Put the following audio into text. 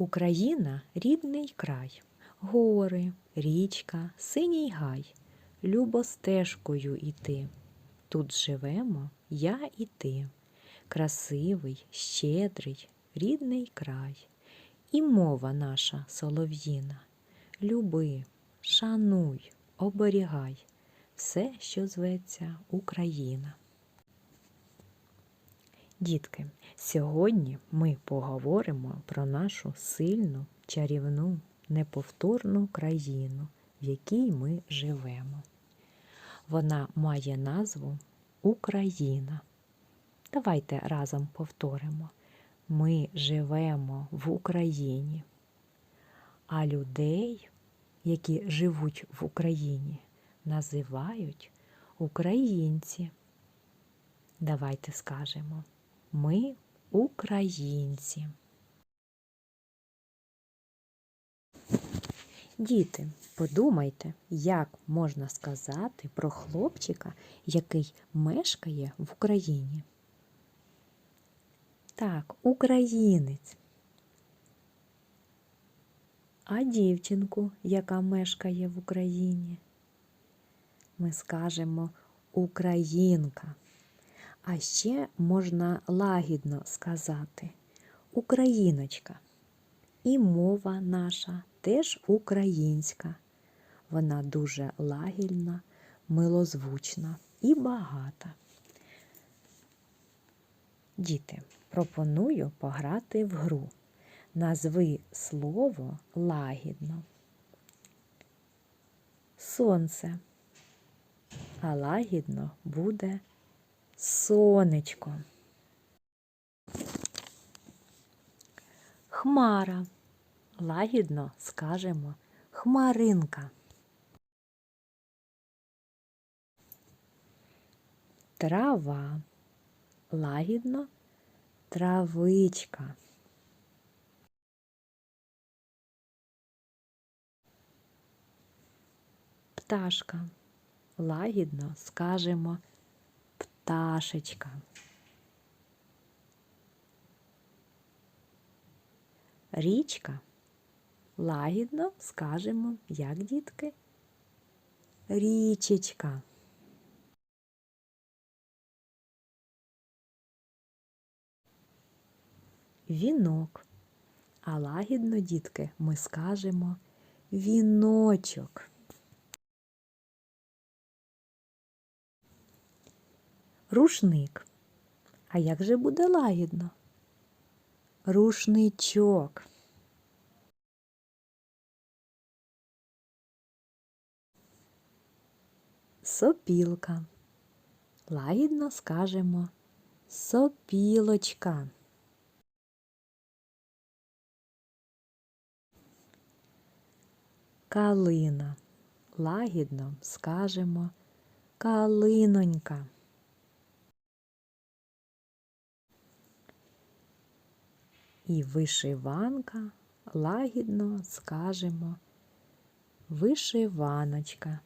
Україна рідний край, гори, річка, синій гай, любо стежкою іти. Тут живемо я і ти, красивий, щедрий, рідний край, і мова наша солов'їна. Люби, шануй, оберігай все, що зветься Україна. Дітки, сьогодні ми поговоримо про нашу сильну, чарівну, неповторну країну, в якій ми живемо. Вона має назву Україна. Давайте разом повторимо. Ми живемо в Україні, а людей, які живуть в Україні, називають українці. Давайте скажемо. Ми українці. Діти, подумайте, як можна сказати про хлопчика, який мешкає в Україні. Так, українець. А дівчинку, яка мешкає в Україні, ми скажемо українка. А ще можна лагідно сказати Україночка. І мова наша теж українська. Вона дуже лагідна, милозвучна і багата. Діти, пропоную пограти в гру. Назви слово лагідно. Сонце. А лагідно буде сонечко. Хмара. Лагідно скажемо хмаринка. Трава. Лагідно травичка. Пташка. Лагідно скажемо пташечка. Річка. Лагідно скажемо, як дітки. Річечка. Вінок. А лагідно, дітки, ми скажемо віночок. Рушник. А як же буде лагідно? Рушничок. Сопілка. Лагідно скажемо сопілочка. Калина. Лагідно скажемо калинонька. І вишиванка лагідно скажемо вишиваночка.